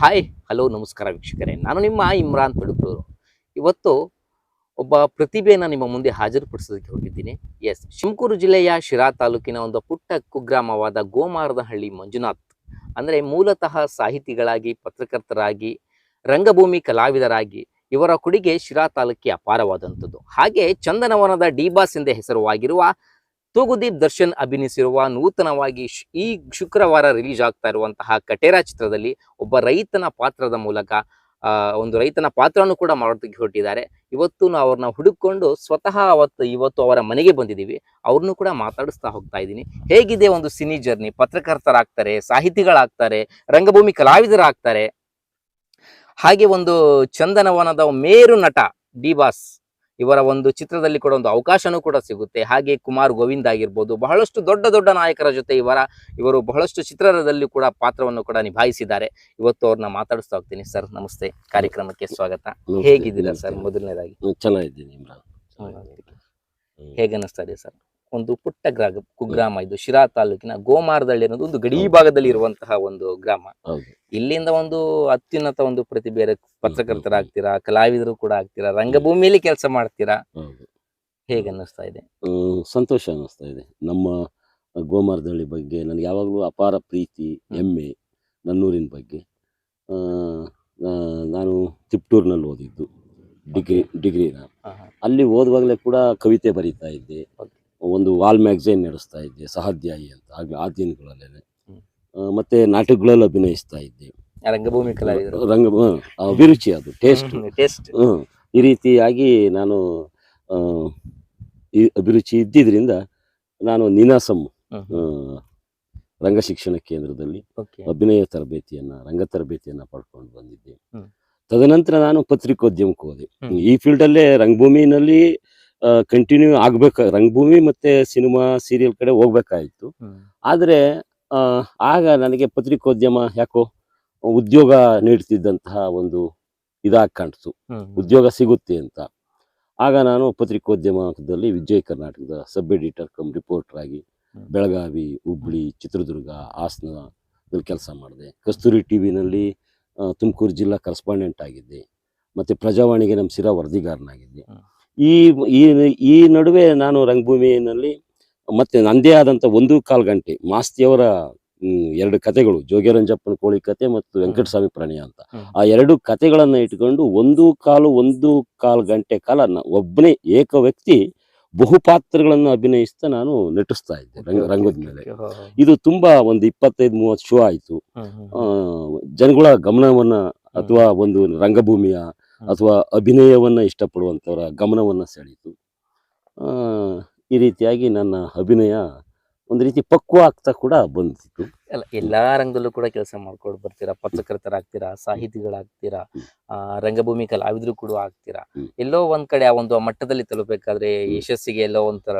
Hi hello ನಮಸ್ಕಾರ ವೀಕ್ಷಕರೇ. ನಾನು ನಿಮ್ಮ ಇಮ್ರಾನ್ ಪಡುಕೂರು ಇವತ್ತು ಒಬ್ಬ ಪ್ರತಿಭೆಯನ್ನು ನಿಮ್ಮ ಮುಂದೆ ಹಾಜರುಪಡಿಸೋದಕ್ಕೆ ಹೋಗಿದ್ದೀನಿ. ಎಸ್ ಶಿಮಕೂರು ಜಿಲ್ಲೆಯ ಶಿರಾ ತಾಲೂಕಿನ ಒಂದು ಪುಟ್ಟ ಕುಗ್ರಾಮವಾದ ಗೋಮಾರದಹಳ್ಳಿ ಮಂಜುನಾಥ್ ಅಂದರೆ ಮೂಲತಃ ಸಾಹಿತಿಗಳಾಗಿ, ಪತ್ರಕರ್ತರಾಗಿ, ರಂಗಭೂಮಿ ಕಲಾವಿದರಾಗಿ ಇವರ ಕೊಡುಗೆ ಶಿರಾ ತಾಲೂಕಿಗೆ ಅಪಾರವಾದಂಥದ್ದು. ಹಾಗೆ ಚಂದನವನದ ಡಿಬಾಸ್ ಎಂದೇ ಹೆಸರುವಾಗಿರುವ ತೂಗುದೀಪ್ ದರ್ಶನ್ ಅಭಿನಯಿಸಿರುವ ನೂತನವಾಗಿ ಈ ಶುಕ್ರವಾರ ರಿಲೀಸ್ ಆಗ್ತಾ ಇರುವಂತಹ ಕಟೇರಾ ಚಿತ್ರದಲ್ಲಿ ಒಬ್ಬ ರೈತನ ಪಾತ್ರದ ಮೂಲಕ ಒಂದು ರೈತನ ಪಾತ್ರವನ್ನು ಕೂಡ ಮಾಡೋದಕ್ಕೆ ಹೊರಟಿದ್ದಾರೆ. ಇವತ್ತು ನಾವು ಅವ್ರನ್ನ ಹುಡುಕೊಂಡು ಸ್ವತಃ ಅವತ್ತು, ಇವತ್ತು ಅವರ ಮನೆಗೆ ಬಂದಿದ್ದೀವಿ. ಅವ್ರನ್ನೂ ಕೂಡ ಮಾತಾಡಿಸ್ತಾ ಹೋಗ್ತಾ ಇದ್ದೀನಿ. ಹೇಗಿದೆ ಒಂದು ಸಿನಿ ಜರ್ನಿ? ಪತ್ರಕರ್ತರಾಗ್ತಾರೆ, ಸಾಹಿತಿಗಳಾಗ್ತಾರೆ, ರಂಗಭೂಮಿ ಕಲಾವಿದರಾಗ್ತಾರೆ. ಹಾಗೆ ಒಂದು ಚಂದನವನದ ಮೇರು ನಟ ಡಿ ಬಾಸ್ ಇವರ ಒಂದು ಚಿತ್ರದಲ್ಲಿ ಕೂಡ ಒಂದು ಅವಕಾಶನೂ ಕೂಡ ಸಿಗುತ್ತೆ. ಹಾಗೆ ಕುಮಾರ್ ಗೋವಿಂದ್ ಆಗಿರ್ಬೋದು ಬಹಳಷ್ಟು ದೊಡ್ಡ ದೊಡ್ಡ ನಾಯಕರ ಜೊತೆ ಇವರ ಇವರು ಬಹಳಷ್ಟು ಚಿತ್ರರದಲ್ಲಿ ಕೂಡ ಪಾತ್ರವನ್ನು ಕೂಡ ನಿಭಾಯಿಸಿದ್ದಾರೆ. ಇವತ್ತು ಅವ್ರನ್ನ ಮಾತಾಡಿಸ್ತಾ ಹೋಗ್ತೀನಿ ಸರ್. ನಮಸ್ತೆ. ಕಾರ್ಯಕ್ರಮಕ್ಕೆ ಸ್ವಾಗತ. ಹೇಗಿದ್ದೀರಾ ಸರ್? ಮೊದಲನೇದಾಗಿ. ಚೆನ್ನಾಗಿದ್ದೀನಿ ಹೇಗೆ ಅನ್ನಿಸ್ತಾ ಇದೆ ಸರ್? ಒಂದು ಪುಟ್ಟ ಗ್ರಾಮ ಕುಗ್ರಾಮ ಇದು ಶಿರಾ ತಾಲೂಕಿನ ಗೋಮಾರದಳ್ಳಿ ಅನ್ನೋದು ಒಂದು ಗಡಿ ಭಾಗದಲ್ಲಿ ಇರುವಂತಹ ಒಂದು ಗ್ರಾಮ. ಇಲ್ಲಿಂದ ಒಂದು ಅತ್ಯುನ್ನತ ಒಂದು ಪ್ರತಿಭೆ ಪತ್ರಕರ್ತರಾಗ್ತೀರಾ ಕಲಾವಿದರು ಕೂಡ ಆಗ್ತೀರಾ ರಂಗಭೂಮಿಯಲ್ಲಿ ಕೆಲಸ ಮಾಡ್ತೀರಾ? ಹೇಗೆ ಅನ್ನಿಸ್ತಾ ಇದೆ? ಸಂತೋಷ ಅನ್ನಿಸ್ತಾ ಇದೆ. ನಮ್ಮ ಗೋಮಾರದಳ್ಳಿ ಬಗ್ಗೆ ನನಗೆ ಯಾವಾಗಲೂ ಅಪಾರ ಪ್ರೀತಿ ಹೆಮ್ಮೆ ನನ್ನೂರಿನ ಬಗ್ಗೆ. ನಾನು ತಿಪ್ಟೂರಿನಲ್ಲಿ ಓದಿದ್ದು ಡಿಗ್ರಿ ಡಿಗ್ರಿನ. ಅಲ್ಲಿ ಓದುವಾಗಲೇ ಕೂಡ ಕವಿತೆ ಬರೀತಾ ಇದ್ದೆ. ಒಂದು ವಾಲ್ ಮ್ಯಾಗ್ಝೈನ್ ನಡೆಸ್ತಾ ಇದ್ದೆ ಸಹಾಧ್ಯಾಯಿ ಅಂತ. ಆಗ ಆ ದಿನಗಳಲ್ಲೇ. ಮತ್ತೆ ನಾಟಕಗಳಲ್ಲಿ ಅಭಿನಯಿಸ್ತಾ ಇದ್ದೆ. ರಂಗಭೂಮಿ ಕಲಾವಿದರು ರಂಗ ಅಭಿರುಚಿ ಅದು ಟೇಸ್ಟ್. ಟೇಸ್ಟ್. ಈ ರೀತಿಯಾಗಿ ನಾನು ಈ ಅಭಿರುಚಿ ಇದ್ದಿದ್ರಿಂದ ನಾನು ನಿನಾಸಂ ಆ, ರಂಗ ಶಿಕ್ಷಣ ಕೇಂದ್ರದಲ್ಲಿ ಅಭಿನಯ ತರಬೇತಿಯನ್ನ ರಂಗ ತರಬೇತಿಯನ್ನ ಪಡ್ಕೊಂಡು ಬಂದಿದ್ದೆ. ತದನಂತರ ನಾನು ಪತ್ರಿಕೋದ್ಯಮಕ್ಕೆ ಹೋದೆ. ಈ ಫೀಲ್ಡಲ್ಲೇ ರಂಗಭೂಮಿನಲ್ಲಿ ಕಂಟಿನ್ಯೂ ಆಗ್ಬೇಕು. ರಂಗಭೂಮಿ ಮತ್ತೆ ಸಿನಿಮಾ ಸೀರಿಯಲ್ ಕಡೆ ಹೋಗ್ಬೇಕಾಯ್ತು. ಆದ್ರೆ ಆಗ ನನಗೆ ಪತ್ರಿಕೋದ್ಯಮ ಯಾಕೋ ಉದ್ಯೋಗ ನೀಡ್ತಿದ್ದಂತಹ ಒಂದು ಇದಾಗ ಕಾಣಿಸ್ತು ಉದ್ಯೋಗ ಸಿಗುತ್ತೆ ಅಂತ. ಆಗ ನಾನು ಪತ್ರಿಕೋದ್ಯಮದಲ್ಲಿ ವಿಜಯ ಕರ್ನಾಟಕದ ಸಬ್ ಎಡಿಟರ್ ಕಮ್ ರಿಪೋರ್ಟರ್ ಆಗಿ ಬೆಳಗಾವಿ ಹುಬ್ಳಿ ಚಿತ್ರದುರ್ಗ ಹಾಸನದಲ್ಲಿ ಕೆಲಸ ಮಾಡಿದೆ. ಕಸ್ತೂರಿ ಟಿ ವಿನಲ್ಲಿ ತುಮಕೂರು ಜಿಲ್ಲಾ ಕರೆಸ್ಪಾಂಡೆಂಟ್ ಆಗಿದ್ದೆ. ಮತ್ತು ಪ್ರಜಾವಾಣಿಗೆ ನಮ್ಮ ಸಿರಾ ವರದಿಗಾರನಾಗಿದ್ದೆ. ಈ ಈ ಈ ನಡುವೆ ನಾನು ರಂಗಭೂಮಿಯಲ್ಲಿ ಮತ್ತೆ ನಂದೇ ಆದಂಥ ಒಂದು ಕಾಲು ಗಂಟೆ ಮಾಸ್ತಿಯವರ ಎರಡು ಕತೆಗಳು ಜೋಗಿರಂಜಪ್ಪನ ಕೋಳಿ ಕತೆ ಮತ್ತು ವೆಂಕಟಸ್ವಾಮಿ ಪ್ರಣಯ ಅಂತ. ಆ ಎರಡು ಕತೆಗಳನ್ನ ಇಟ್ಕೊಂಡು ಒಂದು ಕಾಲು ಒಂದು ಕಾಲು ಗಂಟೆ ಕಾಲ ಒಬ್ಬನೇ ಏಕ ವ್ಯಕ್ತಿ ಬಹುಪಾತ್ರಗಳನ್ನು ಅಭಿನಯಿಸ್ತಾ ನಾನು ನಟಿಸ್ತಾ ಇದ್ದೆ ರಂಗ ರಂಗದ ಮೇಲೆ. ಇದು ತುಂಬಾ ಒಂದು ಇಪ್ಪತ್ತೈದು ಮೂವತ್ತು ಶೋ ಆಯಿತು. ಜನಗಳ ಗಮನವನ್ನ ಅಥವಾ ಒಂದು ರಂಗಭೂಮಿಯ ಅಥವಾ ಅಭಿನಯವನ್ನು ಇಷ್ಟಪಡುವಂಥವರ ಗಮನವನ್ನು ಸೆಳೀತು ಈ ರೀತಿಯಾಗಿ ನನ್ನ ಅಭಿನಯ ಒಂದು ರೀತಿ ಪಕ್ವ ಆಗ್ತಾ ಕೂಡ ಬಂದಿತ್ತು. ಅಲ್ಲ ಎಲ್ಲಾ ರಂಗದಲ್ಲೂ ಕೂಡ ಕೆಲಸ ಮಾಡ್ಕೊಂಡು ಬರ್ತೀರಾ ಪತ್ರಕರ್ತರಾಗ್ತೀರಾ ಸಾಹಿತಿಗಳಾಗ್ತೀರಾ ರಂಗಭೂಮಿ ಕಲಾವಿದ್ರು ಕೂಡ ಆಗ್ತೀರಾ. ಎಲ್ಲೋ ಒಂದ್ ಕಡೆ ಆ ಒಂದು ಮಟ್ಟದಲ್ಲಿ ತಲುಪಬೇಕಾದ್ರೆ ಯಶಸ್ಸಿಗೆ ಎಲ್ಲೋ ಒಂಥರ.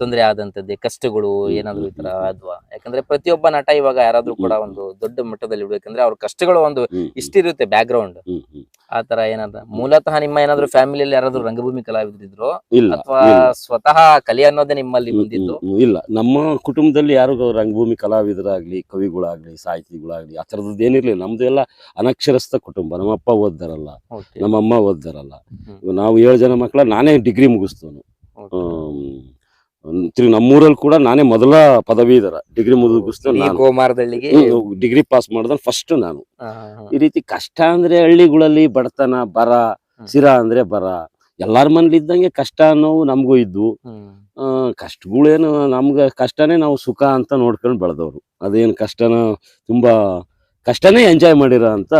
ತೊಂದರೆ ಆದಂತದ್ದೇ ಕಷ್ಟಗಳು ಏನಾದ್ರು ಈ ತರ. ಅದ್ವಾ ಯಾಕಂದ್ರೆ ಪ್ರತಿಯೊಬ್ಬ ನಟ ಇವಾಗ ಯಾರಾದ್ರೂ ಕೂಡ ಒಂದು ದೊಡ್ಡ ಮಟ್ಟದಲ್ಲಿ ಇಡ್ಬೇಕಂದ್ರೆ ಅವ್ರ ಕಷ್ಟಗಳು ಒಂದು ಇಷ್ಟಿರುತ್ತೆ ಬ್ಯಾಕ್ ಗ್ರೌಂಡ್. ಆ ತರ ಏನಾದ್ರ ಮೂಲತಃ ನಿಮ್ಮ ಏನಾದ್ರು ಫ್ಯಾಮಿಲಿಯಲ್ಲಿ ಯಾರಾದ್ರೂ ರಂಗಭೂಮಿ ಕಲಾವಿದ್ರು ಇಲ್ಲ ಅಥವಾ ಸ್ವತಃ ಕಲೆ ಅನ್ನೋದೇ ನಿಮ್ಮಲ್ಲಿ ಬಂದಿದ್ದು. ಇಲ್ಲ. ನಮ್ಮ ಕುಟುಂಬದಲ್ಲಿ ಯಾರು ರಂಗಭೂಮಿ ಕಲಾವಿದರಾಗ್ಲಿ ಕವಿಗಳಾಗ್ಲಿ ಸಾಹಿತಿಗಳಾಗ್ಲಿ ಆ ಥರದ್ದು ಏನಿರ್ಲಿಲ್ಲ. ನಮ್ದು ಎಲ್ಲ ಅನಕ್ಷರಸ್ಥ ಕುಟುಂಬ. ನಮ್ಮಪ್ಪ ಓದ್ದಾರಲ್ಲ ನಮ್ಮಮ್ಮ ಓದ್ದಾರಲ್ಲ. ನಾವು ಏಳು ಜನ ಮಕ್ಕಳ ನಾನೇ ಡಿಗ್ರಿ ಮುಗಿಸ್ತವನು ತಿರುಗಿ ನಮ್ಮೂರಲ್ಲಿ ಕೂಡ ನಾನೇ ಮೊದಲ ಪದವೀಧರ. ಡಿಗ್ರಿ ಮುಗಿಸ್ತೇನೆ ಡಿಗ್ರಿ ಪಾಸ್ ಮಾಡ್ದ ಫಸ್ಟ್ ನಾನು. ಈ ರೀತಿ ಕಷ್ಟ ಅಂದ್ರೆ ಹಳ್ಳಿಗಳಲ್ಲಿ ಬಡತನ ಬರ. ಸಿರ ಅಂದ್ರೆ ಬರ. ಎಲ್ಲಾರ ಮನೇಲಿ ಇದ್ದಂಗೆ ಕಷ್ಟ ಅನ್ನೋವು ನಮಗೂ ಇದ್ವು ಕಷ್ಟಗಳೇನು ನಮ್ಗೆ ಕಷ್ಟನೇ ನಾವು ಸುಖ ಅಂತ ನೋಡ್ಕೊಂಡು ಬೆಳೆದವರು. ಅದೇನು ಕಷ್ಟನ ತುಂಬಾ ಕಷ್ಟನೇ ಎಂಜಾಯ್ ಮಾಡಿರೋ ಅಂತ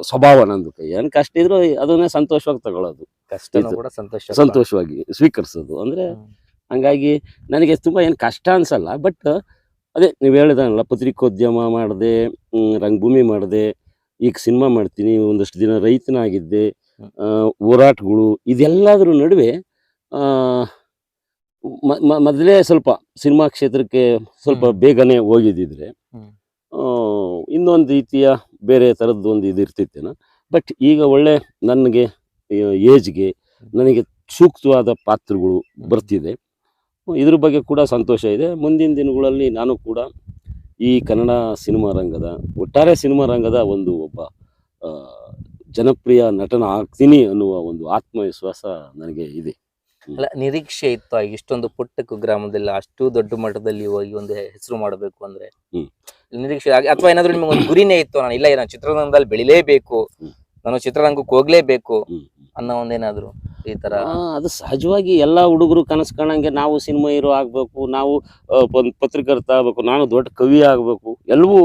ಸ್ವಭಾವ ನಂದು ಕೈ. ಏನು ಕಷ್ಟ ಇದ್ರು ಅದನ್ನೇ ಸಂತೋಷವಾಗಿ ತಗೊಳ್ಳೋದು ಕಷ್ಟ ಕೂಡ ಸಂತೋಷ ಸಂತೋಷವಾಗಿ ಸ್ವೀಕರಿಸೋದು. ಅಂದ್ರೆ. ಹಂಗಾಗಿ ನನಗೆ ತುಂಬ ಏನು ಕಷ್ಟ ಅನ್ಸಲ್ಲ ಬಟ್ ಅದೇ ನೀವು ಹೇಳಿದನಲ್ಲ ಪತ್ರಿಕೋದ್ಯಮ ಮಾಡಿದೆ ರಂಗಭೂಮಿ ಮಾಡಿದೆ ಈಗ ಸಿನಿಮಾ ಮಾಡ್ತೀನಿ ಒಂದಷ್ಟು ದಿನ ರೈತನಾಗಿದ್ದೆ ಹೋರಾಟಗಳು ಇದೆಲ್ಲದ್ರ ನಡುವೆ ಮೊದಲೇ ಸ್ವಲ್ಪ ಸಿನಿಮಾ ಕ್ಷೇತ್ರಕ್ಕೆ ಸ್ವಲ್ಪ ಬೇಗನೆ ಹೋಗಿದ್ದಿದ್ರೆ ಇನ್ನೊಂದು ರೀತಿಯ ಬೇರೆ ಥರದ್ದು ಒಂದು ಇದು ಇರ್ತಿತ್ತೇನೋ. ಬಟ್ ಈಗ ಒಳ್ಳೆ ನನಗೆ ಏಜ್ಗೆ ನನಗೆ ಸೂಕ್ತವಾದ ಪಾತ್ರಗಳು ಬರ್ತಿದೆ. ಇದ್ರ ಬಗ್ಗೆ ಕೂಡ ಸಂತೋಷ ಇದೆ. ಮುಂದಿನ ದಿನಗಳಲ್ಲಿ ನಾನು ಕೂಡ ಈ ಕನ್ನಡ ಸಿನಿಮಾ ರಂಗದ ಒಟ್ಟಾರೆ ಸಿನಿಮಾ ರಂಗದ ಒಂದು ಒಬ್ಬ ಜನಪ್ರಿಯ ನಟನ ಆಗ್ತೀನಿ ಅನ್ನುವ ಒಂದು ಆತ್ಮವಿಶ್ವಾಸ ನನಗೆ ಇದೆ. ಅಲ್ಲ ನಿರೀಕ್ಷೆ ಇತ್ತು ಇಷ್ಟೊಂದು ಪುಟ್ಟ ಕುಗ್ರಾಮದಲ್ಲಿ ಅಷ್ಟು ದೊಡ್ಡ ಮಟ್ಟದಲ್ಲಿ ಹೋಗಿ ಒಂದು ಹೆಸರು ಮಾಡಬೇಕು ಅಂದ್ರೆ. ನಿರೀಕ್ಷೆ ಆಗಿ- ಅಥವಾ ಏನಾದ್ರು ನಿಮ್ಗೆ ಒಂದು ಗುರಿನೇ ಇತ್ತು ನಾನು ಇಲ್ಲ ನಾನು ಚಿತ್ರರಂಗದಲ್ಲಿ ಬೆಳಿಲೇಬೇಕು. ನಾನು ಚಿತ್ರರಂಗಕ್ಕೆ ಹೋಗ್ಲೇಬೇಕು. ಅನ್ನೋ ಒಂದೇನಾದ್ರು. ಈ ತರ. ಅದು ಸಹಜವಾಗಿ ಎಲ್ಲಾ ಹುಡುಗರು ಕನಸು ಕಾಣಂಗೆ ನಾವು ಸಿನಿಮಾ ಹೀರೋ ಆಗ್ಬೇಕು ನಾವು ಒಂದು ಪತ್ರಕರ್ತ ಆಗ್ಬೇಕು ನಾನು ದೊಡ್ಡ ಕವಿ ಆಗ್ಬೇಕು ಎಲ್ಲವೂ